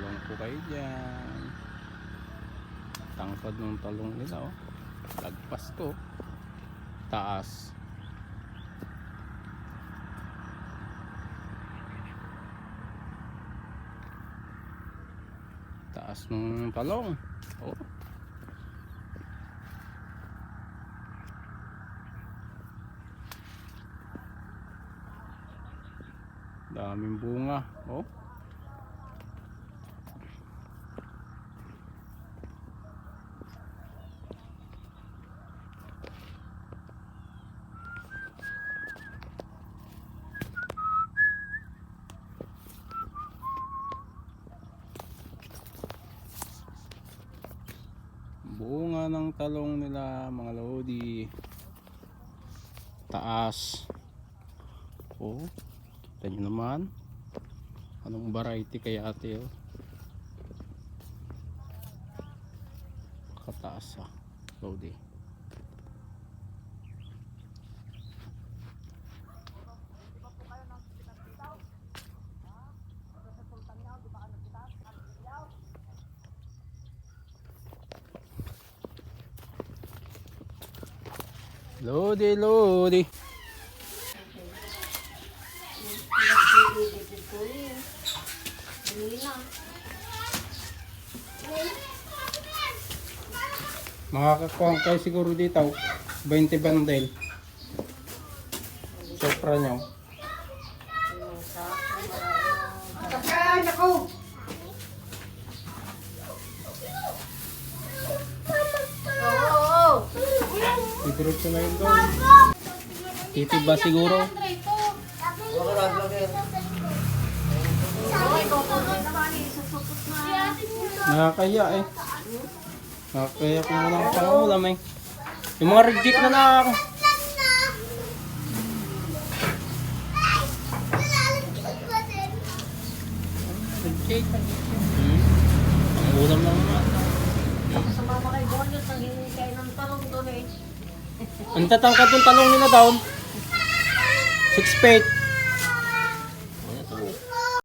po kayo dyan. Tangkad ng talong nila oh. Lagpas ko. Taas. Taas ng talong. Oh. Daming bunga. Oh. Bunga ng talong nila mga lodi. Taas. Oh. Kita nyo naman. Anong variety kaya ate oh. Kataas ah. Lodi. Lodi, lodi. Makakakuha kayo siguro dito. 20 bandel. Sopra nyo. Ay, naku! Didiretso na yun doon. Titiba siguro. Nakakaya eh. Nakakaya kung walang pangulam eh. Yung mga reject na lang. Reject. Hmm. Pangulam lang naman. Sa mama kay Bonyos, nanghingi kayo ng talong doon eh. Ang tatangkad ng talong nila down. 6 feet.